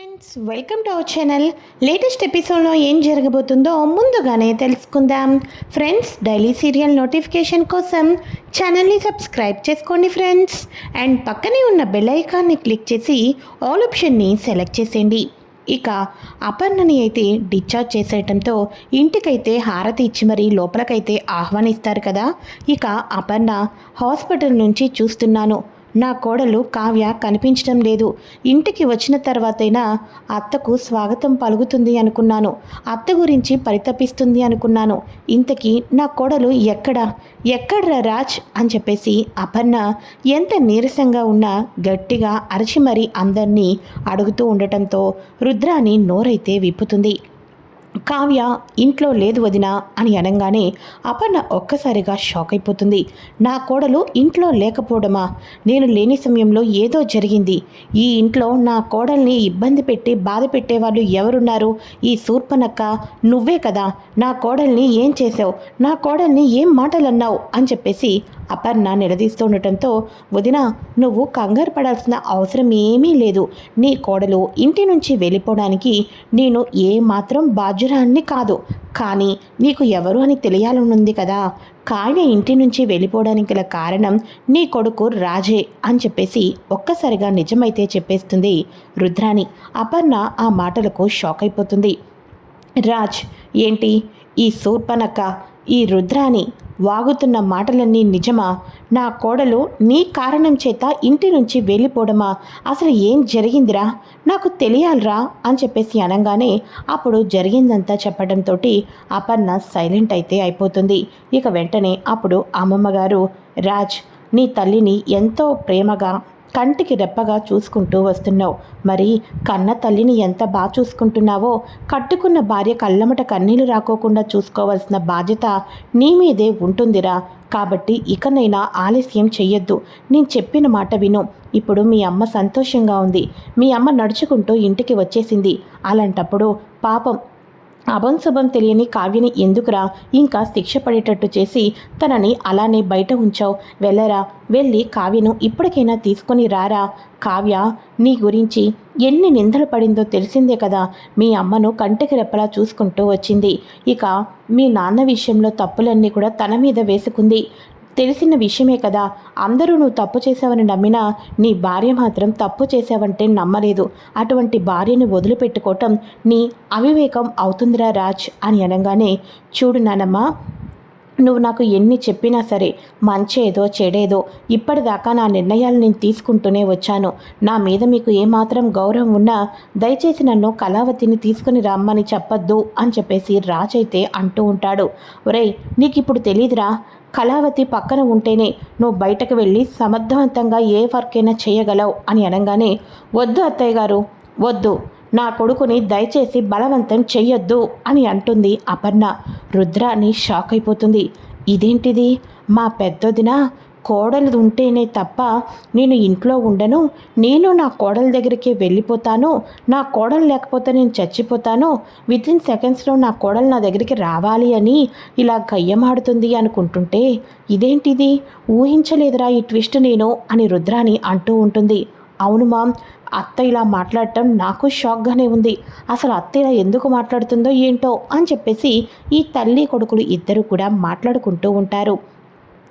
Friends welcome to our channel latest ఎపిసోడ్లో ఏం జరగబోతుందో ముందుగానే తెలుసుకుందాం. ఫ్రెండ్స్ డైలీ సీరియల్ నోటిఫికేషన్ కోసం ఛానల్ని సబ్స్క్రైబ్ చేసుకోండి ఫ్రెండ్స్ అండ్ పక్కనే ఉన్న బెల్ ఐకాన్ని క్లిక్ చేసి ఆల్ ఆప్షన్ని సెలెక్ట్ చేసేయండి. ఇక అపర్ణని అయితే డిశ్చార్జ్ చేసేయటంతో ఇంటికైతే హారతి ఇచ్చి మరీ లోపలకైతే ఆహ్వానిస్తారు కదా. ఇక అపర్ణ హాస్పిటల్ నుంచి చూస్తున్నాను. నా కోడలు కావ్య కనిపించడం లేదు. ఇంటికి వచ్చిన తర్వాతైనా అత్తకు స్వాగతం పలుకుతుంది అనుకున్నాను. అత్త గురించి పరితపిస్తుంది అనుకున్నాను. ఇంతకీ నా కోడలు ఎక్కడా? ఎక్కడ్రా రాజ్? అని చెప్పేసి అపర్ణ ఎంత నీరసంగా ఉన్నా గట్టిగా అరచి మరీ అందరినీ అడుగుతూ ఉండటంతో రుద్రాని నోరైతే విప్పుతుంది. కావ్య ఇంట్లో లేదు వదిన అని అనగానే అపర్ణ ఒక్కసారిగా షాక్ అయిపోతుంది. నా కోడలు ఇంట్లో లేకపోవడమా? నేను లేని సమయంలో ఏదో జరిగింది. ఈ ఇంట్లో నా కోడల్ని ఇబ్బంది పెట్టి బాధ పెట్టేవాళ్ళు ఎవరున్నారు? ఈ శూర్పనక్క నువ్వే కదా. నా కోడల్ని ఏం చేసావు నా కోడల్ని ఏం మాటలు అన్నావు అని చెప్పేసి అపర్ణ నిలదీస్తూ ఉండటంతో వదిన నువ్వు కంగారు పడాల్సిన అవసరం ఏమీ లేదు. నీ కోడలు ఇంటి నుంచి వెళ్ళిపోవడానికి నేను ఏమాత్రం బాధ్యురాన్ని కాదు. కానీ నీకు ఎవరు అని తెలియాలనుంది కదా. కావ్య ఇంటి నుంచి వెళ్ళిపోవడానికి గల కారణం నీ కొడుకు రాజే అని చెప్పేసి ఒక్కసారిగా నిజమైతే చెప్పేస్తుంది రుద్రాణి. అపర్ణ ఆ మాటలకు షాక్ అయిపోతుంది. రాజ్ ఏంటి? ఈ శూర్పనక్క ఈ రుద్రాని వాగుతున్న మాటలన్నీ నిజమా? నా కోడలు నీ కారణం చేత ఇంటి నుంచి వెళ్ళిపోవడమా? అసలు ఏం జరిగిందిరా? నాకు తెలియాలిరా అని చెప్పేసి అనగానే అప్పుడు జరిగిందంతా చెప్పడంతో అపర్ణ సైలెంట్ అయితే అయిపోతుంది. ఇక వెంటనే అప్పుడు అమ్మమ్మ గారు రాజ్ నీ తల్లిని ఎంతో ప్రేమగా కంటికి రెప్పగా చూసుకుంటూ వస్తున్నావు. మరి కన్న తల్లిని ఎంత బాగా చూసుకుంటున్నావో కట్టుకున్న భార్య కళ్ళమట కన్నీళ్ళు రాకోకుండా చూసుకోవాల్సిన బాధ్యత నీ మీదే ఉంటుందిరా. కాబట్టి ఇకనైనా ఆలస్యం చెయ్యొద్దు. నేను చెప్పిన మాట విను. ఇప్పుడు మీ అమ్మ సంతోషంగా ఉంది. మీ అమ్మ నడుచుకుంటూ ఇంటికి వచ్చేసింది. అలాంటప్పుడు పాపం అభంశుభం తెలియని కావ్యని ఎందుకురా? ఇంకా శిక్ష పడేటట్టు చేసి తనని అలానే బయట ఉంచావు. వెళ్ళరా? వెళ్ళి కావ్యను ఇప్పటికైనా తీసుకొని రారా? కావ్య నీ గురించి ఎన్ని నిందలు పడిందో తెలిసిందే కదా. మీ అమ్మను కంటికి రెప్పలా చూసుకుంటూ వచ్చింది. ఇక మీ నాన్న విషయంలో తప్పులన్నీ కూడా తన మీద వేసుకుంది. తెలిసిన విషయమే కదా. అందరూ నువ్వు తప్పు చేశావని నమ్మినా నీ భార్య మాత్రం తప్పు చేశావంటే నమ్మలేదు. అటువంటి భార్యని వదిలిపెట్టుకోవటం నీ అవివేకం అవుతుందిరా రాజ్ అని అనగానే చూడు నానమ్మ నువ్వు నాకు ఎన్ని చెప్పినా సరే మంచేదో చెడేదో ఇప్పటిదాకా నా నిర్ణయాలు నేను తీసుకుంటూనే వచ్చాను. నా మీద మీకు ఏమాత్రం గౌరవం ఉన్నా దయచేసి నన్ను కళావతిని తీసుకుని రమ్మని చెప్పొద్దు అని చెప్పేసి రాజైతే అయితే అంటూ ఉంటాడు. ఒరేయ్ నీకు ఇప్పుడు తెలీదురా. కళావతి పక్కన ఉంటేనే నువ్వు బయటకు వెళ్ళి సమర్థవంతంగా ఏ వర్క్ అయినా చేయగలవు అని అనగానే వద్దు అత్తయ్య గారు వద్దు. నా కొడుకుని దయచేసి బలవంతం చెయ్యొద్దు అని అంటుంది అపర్ణ. రుద్రాని షాక్ అయిపోతుంది. ఇదేంటిది? మా పెద్దొదిన కోడలు ఉంటేనే తప్ప నేను ఇంట్లో ఉండను. నేను నా కోడల దగ్గరికి వెళ్ళిపోతాను. నా కోడలు లేకపోతే నేను చచ్చిపోతాను. విత్ ఇన్ సెకండ్స్లో నా కోడలు నా దగ్గరికి రావాలి అని ఇలా గయ్యమాడుతుంది అనుకుంటుంటే ఇదేంటిది? ఊహించలేదురా ఈ ట్విస్ట్ నేను అని రుద్రాని అంటూ ఉంటుంది. అవును మామ్ అత్త ఇలా మాట్లాడటం నాకు షాక్గానే ఉంది. అసలు అత్త ఇలా ఎందుకు మాట్లాడుతుందో ఏంటో అని చెప్పేసి ఈ తల్లి కొడుకులు ఇద్దరు కూడా మాట్లాడుకుంటూ ఉంటారు.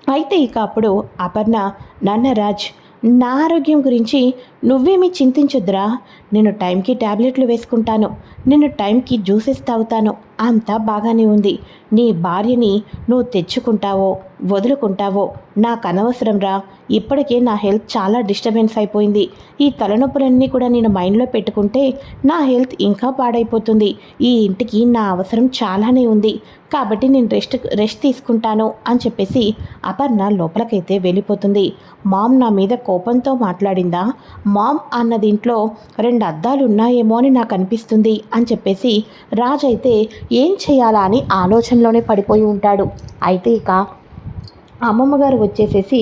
అయితే ఇక అప్పుడు అపర్ణ నన్నరాజ్ నా ఆరోగ్యం గురించి నువ్వేమీ చింతించొద్దురా. నేను టైంకి ట్యాబ్లెట్లు వేసుకుంటాను. నేను టైంకి జ్యూసెస్ తాగుతాను. అంతా బాగానే ఉంది. నీ భార్యని నువ్వు తెచ్చుకుంటావో వదులుకుంటావో నాకు అనవసరం రా ఇప్పటికే నా హెల్త్ చాలా డిస్టర్బెన్స్ అయిపోయింది. ఈ తలనొప్పులన్నీ కూడా నేను మైండ్లో పెట్టుకుంటే నా హెల్త్ ఇంకా పాడైపోతుంది. ఈ ఇంటికి నా అవసరం చాలానే ఉంది. కాబట్టి నేను రెస్ట్ రెస్ట్ తీసుకుంటాను అని చెప్పేసి అపర్ణ లోపలికైతే వెళ్ళిపోతుంది. మామ్ నా మీద కోపంతో మాట్లాడిందా? మామ్ అన్న దీంట్లో రెండు అద్దాలు ఉన్నాయేమో అని నాకు అనిపిస్తుంది అని చెప్పేసి రాజ్ అయితే ఏం చేయాలా అని ఆలోచనలోనే పడిపోయి ఉంటాడు. అయితే ఇక అమ్మమ్మ గారు వచ్చేసేసి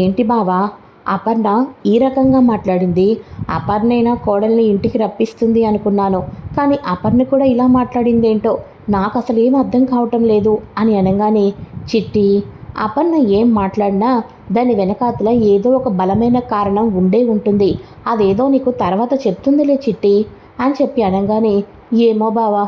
ఏంటి బావా? అపర్ణ ఈ రకంగా మాట్లాడింది. అపర్ణైనా కోడల్ని ఇంటికి రప్పిస్తుంది అనుకున్నాను. కానీ అపర్ణ కూడా ఇలా మాట్లాడింది ఏంటో నాకు అసలు ఏం అర్థం కావటం లేదు అని అనగానే చిట్టి అపర్ణ ఏం మాట్లాడినా దాని వెనకాతల ఏదో ఒక బలమైన కారణం ఉండే ఉంటుంది. అదేదో నీకు తర్వాత చెప్తుందిలే చిట్టి అని చెప్పి అనగానే ఏమో బావా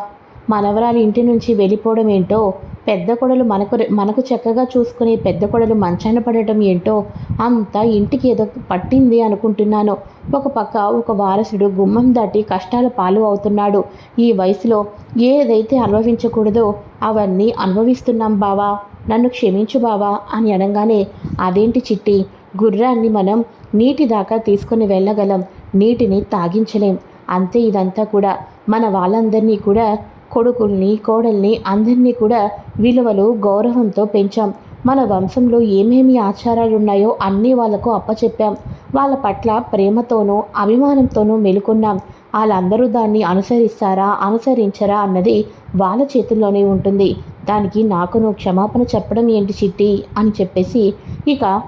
మనవరాలి ఇంటి నుంచి వెళ్ళిపోవడం ఏంటో పెద్ద కొడలు మనకు మనకు చక్కగా చూసుకునే పెద్ద కొడలు మంచాన పడటం ఏంటో అంతా ఇంటికి ఏదో పట్టింది అనుకుంటున్నాను. ఒక పక్క ఒక వారసుడు గుమ్మం దాటి కష్టాల పాలు అవుతున్నాడు. ఈ వయసులో ఏదైతే అనుభవించకూడదో అవన్నీ అనుభవిస్తున్నాం బావా. నన్ను క్షమించు బావా అని అనగానే అదేంటి చిట్టి? గుర్రాన్ని మనం నీటి దాకా తీసుకుని వెళ్ళగలం నీటిని తాగించలేం. అంతే ఇదంతా కూడా మన వాళ్ళందరినీ కూడా కొడుకుల్ని కోడల్ని అందరినీ కూడా విలువలు గౌరవంతో పెంచాం. మన వంశంలో ఏమేమి ఆచారాలు ఉన్నాయో అన్నీ వాళ్ళకు అప్పచెప్పాం. వాళ్ళ పట్ల ప్రేమతోనూ అభిమానంతోనూ మెలుకున్నాం. వాళ్ళందరూ దాన్ని అనుసరిస్తారా అనుసరించరా అన్నది వాళ్ళ చేతుల్లోనే ఉంటుంది. దానికి నాకు నువ్వు క్షమాపణ చెప్పడం ఏంటి చిట్టి? అని చెప్పేసి ఇక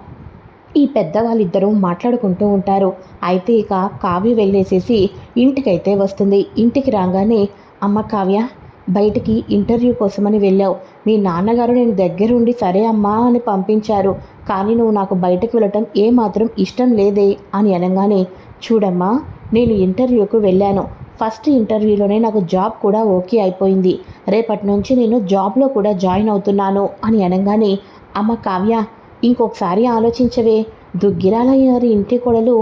ఈ పెద్దవాళ్ళిద్దరూ మాట్లాడుకుంటూ ఉంటారు. అయితే ఇక కావ్య వెళ్ళేసేసి ఇంటికైతే వస్తుంది. ఇంటికి రాగానే అమ్మ కావ్య బయటికి ఇంటర్వ్యూ కోసమని వెళ్ళావు. మీ నాన్నగారు నేను దగ్గరుండి సరే అమ్మా అని పంపించారు. కానీ నువ్వు నాకు బయటకు వెళ్ళటం ఏమాత్రం ఇష్టం లేదే అని అనగానే చూడమ్మా నేను ఇంటర్వ్యూకు వెళ్ళాను. ఫస్ట్ ఇంటర్వ్యూలోనే నాకు జాబ్ కూడా ఓకే అయిపోయింది. రేపటి నుంచి నేను జాబ్లో కూడా జాయిన్ అవుతున్నాను అని అనగానే అమ్మ కావ్య ఇంకొకసారి ఆలోచించవే. దుగ్గిరాల గారి ఇంటి కొడలు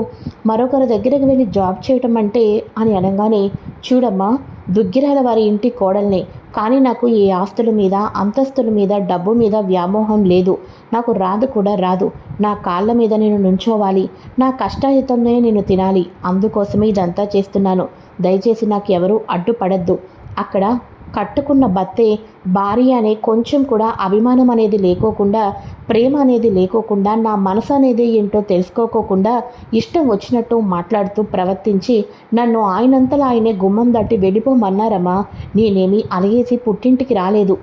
మరొకరి దగ్గరకు వెళ్ళి జాబ్ చేయటం అంటే అని అనగానే చూడమ్మా దుగ్గిరాల వారి ఇంటి కోడల్ని. కానీ నాకు ఈ ఆస్తుల మీద అంతస్తుల మీద డబ్బు మీద వ్యామోహం లేదు. నాకు రాదు కూడా రాదు. నా కాళ్ళ మీద నేను నుంచోవాలి. నా కష్టాయుతంనే నేను తినాలి. అందుకోసమే ఇదంతా చేస్తున్నాను. దయచేసి నాకు ఎవరూ అడ్డుపడద్దు. అక్కడ కట్టుకున్న బత్తే భార్య అనే కొంచెం కూడా అభిమానం అనేది లేకోకుండా ప్రేమ అనేది లేకోకుండా నా మనసు అనేది ఏంటో తెలుసుకోకోకుండా ఇష్టం వచ్చినట్టు మాట్లాడుతూ ప్రవర్తించి నన్ను ఆయనంతలా ఆయనే గుమ్మం దాటి వెళ్ళిపోమన్నారమ్మా. నేనేమి అలిగేసి పుట్టింటికి రాలేదు.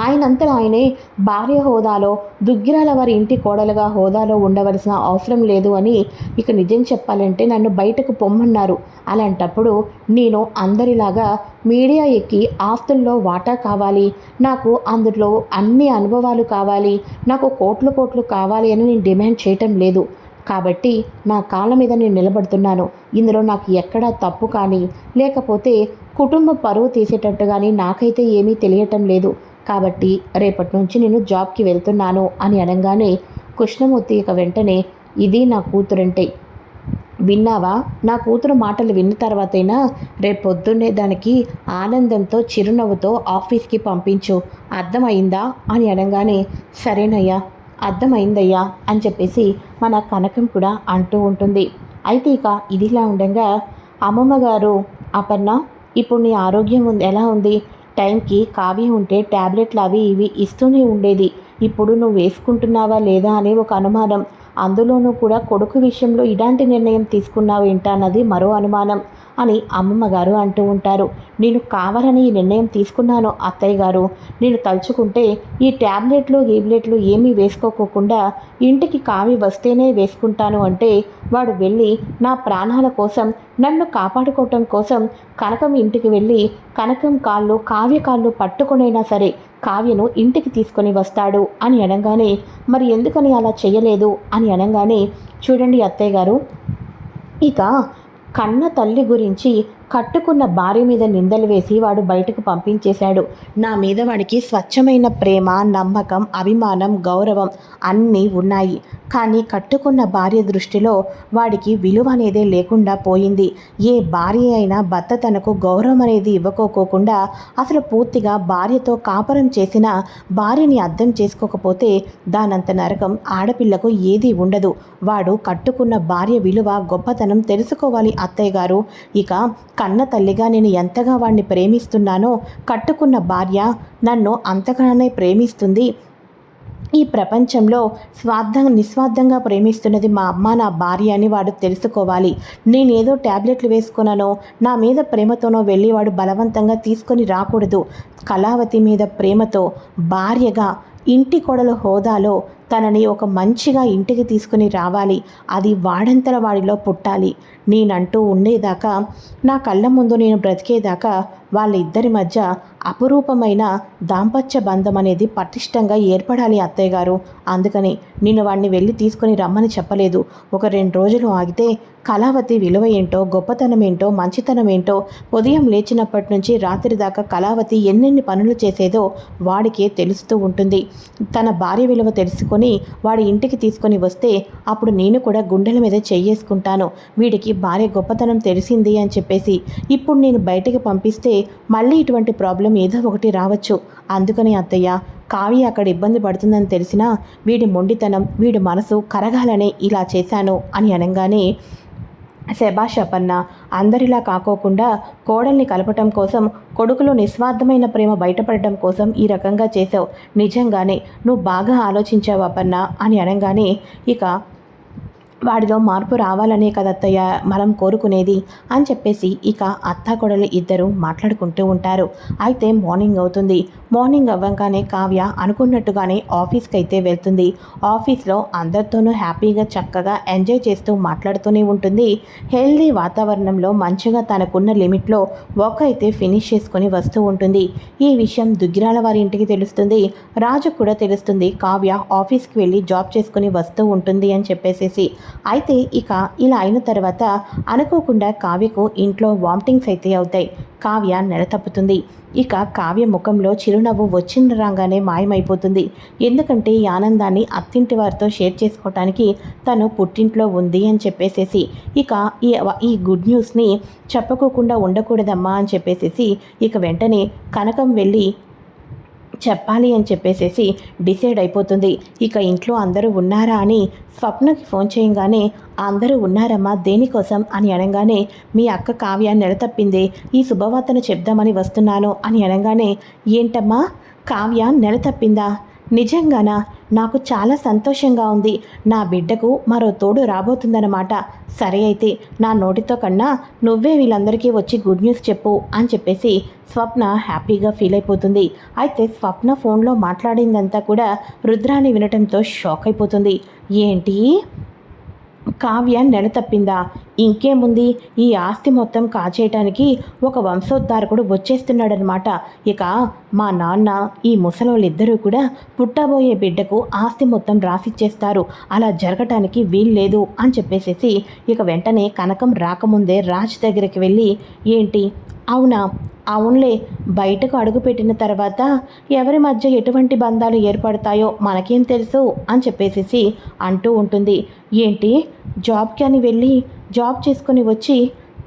ఆయనంతలో ఆయనే భార్య హోదాలో దుగ్గిరాల వారి ఇంటి కోడలుగా హోదాలో ఉండవలసిన అవసరం లేదు అని ఇక నిజం చెప్పాలంటే నన్ను బయటకు పొమ్మన్నారు. అలాంటప్పుడు నేను అందరిలాగా మీడియా ఎక్కి ఆస్తుల్లో వాటా కావాలి నాకు అందులో అన్ని అనుభవాలు కావాలి నాకు కోట్లు కోట్లు కావాలి అని నేను డిమాండ్ చేయటం లేదు. కాబట్టి నా కాళ్ళ మీద నేను నిలబడుతున్నాను. ఇందులో నాకు ఎక్కడా తప్పు కానీ లేకపోతే కుటుంబ పరువు తీసేటట్టు కానీ నాకైతే ఏమీ తెలియటం లేదు. కాబట్టి రేపటి నుంచి నేను జాబ్కి వెళ్తున్నాను అని అనగానే కృష్ణమూర్తి ఇక వెంటనే ఇది నా కూతురంటే. విన్నావా? నా కూతురు మాటలు విన్న తర్వాతైనా రేపు పొద్దున్నే దానికి ఆనందంతో చిరునవ్వుతో ఆఫీస్కి పంపించు. అర్థమైందా? అని అనగానే సరేనయ్యా అర్థమైందయ్యా అని చెప్పేసి మన కనకం కూడా అంటూ ఉంటుంది. అయితే ఇక ఇదిలా ఉండగా అమ్మమ్మ గారు అపర్ణ ఇప్పుడు నీ ఆరోగ్యం ఉంది ఎలా ఉంది? టైంకి కావి ఉంటే ట్యాబ్లెట్లు అవి ఇవి ఇస్తూనే ఉండేది. ఇప్పుడు నువ్వు వేసుకుంటున్నావా లేదా అనే ఒక అనుమానం. అందులోనూ కూడా కొడుకు విషయంలో ఇలాంటి నిర్ణయం తీసుకున్నావు ఏంటన్నది మరో అనుమానం. అని అమ్మమ్మ గారు అంటూ ఉంటారు. నేను కావాలని ఈ నిర్ణయం తీసుకున్నాను అత్తయ్య గారు. నేను తలుచుకుంటే ఈ ట్యాబ్లెట్లు గీబ్లెట్లు ఏమీ వేసుకోకోకుండా ఇంటికి కావి వస్తేనే వేసుకుంటాను అంటే వాడు వెళ్ళి నా ప్రాణాల కోసం నన్ను కాపాడుకోవటం కోసం కనకం ఇంటికి వెళ్ళి కనకం కాళ్ళు కావ్య కాళ్ళు పట్టుకునైనా సరే కావ్యను ఇంటికి తీసుకొని వస్తాడు అని అనగానే మరి ఎందుకని అలా చేయలేదు అని అనగానే చూడండి అత్తయ్య గారు ఇక కన్న తల్లి గురించి కట్టుకున్న భార్య మీద నిందలు వేసి వాడు బయటకు పంపించేశాడు. నా మీద వాడికి స్వచ్ఛమైన ప్రేమ నమ్మకం అభిమానం గౌరవం అన్నీ ఉన్నాయి. కానీ కట్టుకున్న భార్య దృష్టిలో వాడికి విలువ అనేదే లేకుండా పోయింది. ఏ భార్య అయినా భర్త తనకు గౌరవం అనేది ఇవ్వకోకోకుండా అసలు పూర్తిగా భార్యతో కాపురం చేసిన భార్యని అర్థం చేసుకోకపోతే దానంత నరకం ఆడపిల్లకు ఏది ఉండదు. వాడు కట్టుకున్న భార్య విలువ గొప్పతనం తెలుసుకోవాలి అత్తయ్య గారు. ఇక కన్న తల్లిగా నేను ఎంతగా వాడిని ప్రేమిస్తున్నానో కట్టుకున్న భార్య నన్ను అంతగానే ప్రేమిస్తుంది. ఈ ప్రపంచంలో స్వార్థం నిస్వార్థంగా ప్రేమిస్తున్నది మా అమ్మ నా భార్య అని వాడు తెలుసుకోవాలి. నేనేదో ట్యాబ్లెట్లు వేసుకున్నానో నా మీద ప్రేమతోనో వెళ్ళి వాడు బలవంతంగా తీసుకొని రాకూడదు. కళావతి మీద ప్రేమతో భార్యగా ఇంటి కొడల హోదాలో తనని ఒక మంచిగా ఇంటికి తీసుకుని రావాలి. అది వాడంతల వాడిలో పుట్టాలి. నేనంటూ ఉండేదాకా నా కళ్ళ ముందు నేను బ్రతికేదాకా వాళ్ళిద్దరి మధ్య అపురూపమైన దాంపత్య బంధం అనేది పటిష్టంగా ఏర్పడాలి అత్తయ్య గారు. అందుకని నేను వాడిని వెళ్ళి తీసుకుని రమ్మని చెప్పలేదు. ఒక రెండు రోజులు ఆగితే కళావతి విలువ ఏంటో గొప్పతనం ఏంటో మంచితనం ఏంటో ఉదయం లేచినప్పటి నుంచి రాత్రి దాకా కళావతి ఎన్నెన్ని పనులు చేసేదో వాడికే తెలుస్తూ ఉంటుంది. తన భార్య విలువ తెలుసుకొని వాడి ఇంటికి తీసుకొని వస్తే అప్పుడు నేను కూడా గుండెల మీద చెయ్యేసుకుంటాను. వీడికి భార్య గొప్పతనం తెలిసింది అని చెప్పేసి ఇప్పుడు నేను బయటికి పంపిస్తే మళ్ళీ ఇటువంటి ప్రాబ్లం ఏదో ఒకటి రావచ్చు. అందుకని అత్తయ్య కావ్య అక్కడ ఇబ్బంది పడుతుందని తెలిసినా వీడి మొండితనం వీడి మనసు కరగాలనే ఇలా చేశాను అని అనగానే శబాష్ అపన్న అందరిలా కాకోకుండా కోడల్ని కలపటం కోసం కొడుకులో నిస్వార్థమైన ప్రేమ బయటపడటం కోసం ఈ రకంగా చేసావు నిజంగానే నువ్వు బాగా ఆలోచించావు అపన్న అని అనగానే ఇక వాడిలో మార్పు రావాలనే కదత్తయ్య మనం కోరుకునేది అని చెప్పేసి ఇక అత్త కొడలు ఇద్దరు మాట్లాడుకుంటూ ఉంటారు. అయితే మార్నింగ్ అవుతుంది. మార్నింగ్ అవ్వగానే కావ్య అనుకున్నట్టుగానే ఆఫీస్కి అయితే వెళ్తుంది. ఆఫీస్లో అందరితోనూ హ్యాపీగా చక్కగా ఎంజాయ్ చేస్తూ మాట్లాడుతూనే ఉంటుంది. హెల్దీ వాతావరణంలో మంచిగా తనకున్న లిమిట్లో వర్క్ అయితే ఫినిష్ చేసుకొని వస్తూ ఉంటుంది. ఈ విషయం దుగ్గిరాల వారి ఇంటికి తెలుస్తుంది. రాజు కూడా తెలుస్తుంది. కావ్య ఆఫీస్కి వెళ్ళి జాబ్ చేసుకుని వస్తూ ఉంటుంది అని చెప్పేసేసి అయితే ఇక ఇలా అయిన తర్వాత అనుకోకుండా కావ్యకు ఇంట్లో వామిటింగ్స్ అయితే అవుతాయి. కావ్య నెల తప్పుతుంది ఇక కావ్య ముఖంలో చిరునవ్వు వచ్చిన రాగానే మాయమైపోతుంది. ఎందుకంటే ఈ ఆనందాన్ని అత్తింటి వారితో షేర్ చేసుకోవటానికి తను పుట్టింట్లో ఉంది అని చెప్పేసేసి ఇక ఈ ఈ గుడ్ న్యూస్ని చెప్పుకోకుండా ఉండకూడదమ్మా అని చెప్పేసేసి ఇక వెంటనే కనకం వెళ్ళి చెప్పాలి అని చెప్పేసేసి డిసైడ్ అయిపోతుంది. ఇక ఇంట్లో అందరూ ఉన్నారా అని స్వప్నకి ఫోన్ చేయగానే అందరూ ఉన్నారమ్మా దేనికోసం అని అనగానే మీ అక్క కావ్య నెలతప్పింది ఈ శుభవార్తను చెప్దామని వస్తున్నాను అని అనగానే ఏంటమ్మా కావ్య నెల తప్పిందా? నిజంగానా? నాకు చాలా సంతోషంగా ఉంది. నా బిడ్డకు మరో తోడు రాబోతుందన్నమాట. సరే అయితే నా నోటితో కన్నా నువ్వే వీళ్ళందరికీ వచ్చి గుడ్ న్యూస్ చెప్పు అని చెప్పేసి స్వప్న హ్యాపీగా ఫీల్ అయిపోతుంది. అయితే స్వప్న ఫోన్లో మాట్లాడిందంతా కూడా రుద్రాని వినటంతో షాక్ అయిపోతుంది. ఏంటి? కావ్య నెల తప్పిందా ఇంకేముంది? ఈ ఆస్తి మొత్తం కాచేయటానికి ఒక వంశోద్ధారకుడు వచ్చేస్తున్నాడనమాట ఇక మా నాన్న ఈ ముసలోళ్ళిద్దరూ కూడా పుట్టబోయే బిడ్డకు ఆస్తి మొత్తం రాసిచ్చేస్తారు. అలా జరగటానికి వీల్లేదు అని చెప్పేసేసి ఇక వెంటనే కనకం రాకముందే రాజ్ దగ్గరికి వెళ్ళి ఏంటి? అవునా? అవునులే. బయటకు అడుగుపెట్టిన తర్వాత ఎవరి మధ్య ఎటువంటి బంధాలు ఏర్పడతాయో మనకేం తెలుసు అని చెప్పేసేసి అంటూ ఉంటుంది. ఏంటి? జాబ్కి అని వెళ్ళి జాబ్ చేసుకొని వచ్చి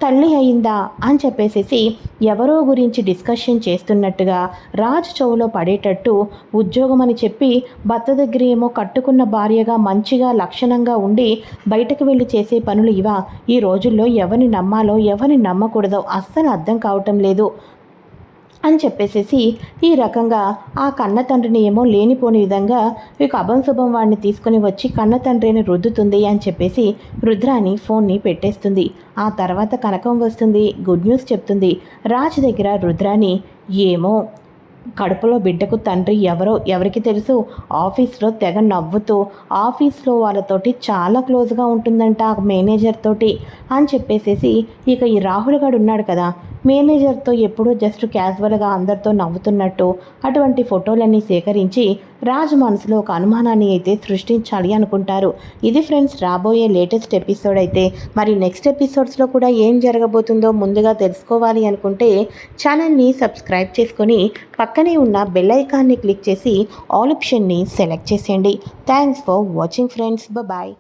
తల్లి అయిందా అని చెప్పేసేసి ఎవరో గురించి డిస్కషన్ చేస్తున్నట్టుగా రాజు చెవులో పడేటట్టు ఉద్యోగం అని చెప్పి భర్త దగ్గర ఏమో కట్టుకున్న భార్యగా మంచిగా లక్షణంగా ఉండి బయటకు వెళ్ళి చేసే పనులు ఇవా. ఈ రోజుల్లో ఎవరిని నమ్మాలో ఎవరిని నమ్మకూడదో అస్సలు అర్థం కావటం లేదు. అని చెప్పేసేసి ఈ రకంగా ఆ కన్న తండ్రిని ఏమో లేనిపోని విధంగా ఇక అభంశుభం వాడిని తీసుకుని వచ్చి కన్న తండ్రిని రుద్దుతుంది అని చెప్పేసి రుద్రాని ఫోన్ని పెట్టేస్తుంది. ఆ తర్వాత కనకం వస్తుంది గుడ్ న్యూస్ చెప్తుంది. రాజు దగ్గర రుద్రాని ఏమో కడుపులో బిడ్డకు తండ్రి ఎవరో ఎవరికి తెలుసు ఆఫీస్లో తెగ నవ్వుతూ ఆఫీస్లో వాళ్ళతోటి చాలా క్లోజ్గా ఉంటుందంట ఆ మేనేజర్ తోటి అని చెప్పేసేసి ఇక ఈ రాహుల్ గడు ఉన్నాడు కదా మేనేజర్తో ఎప్పుడూ జస్ట్ క్యాజువల్గా అందరితో నవ్వుతున్నట్టు అటువంటి ఫోటోలన్నీ సేకరించి రాజ్ మనసులో ఒక అనుమానాన్ని అయితే సృష్టించాలి అనుకుంటారు. ఇది ఫ్రెండ్స్ రాబోయే లేటెస్ట్ ఎపిసోడ్ అయితే. మరి నెక్స్ట్ ఎపిసోడ్స్లో కూడా ఏం జరగబోతుందో ముందుగా తెలుసుకోవాలి అనుకుంటే ఛానల్ని సబ్స్క్రైబ్ చేసుకొని పక్కనే ఉన్న బెల్ ఐకాన్ని క్లిక్ చేసి ఆల్ ఆప్షన్ని సెలెక్ట్ చేసేయండి. Thanks for watching friends. Bye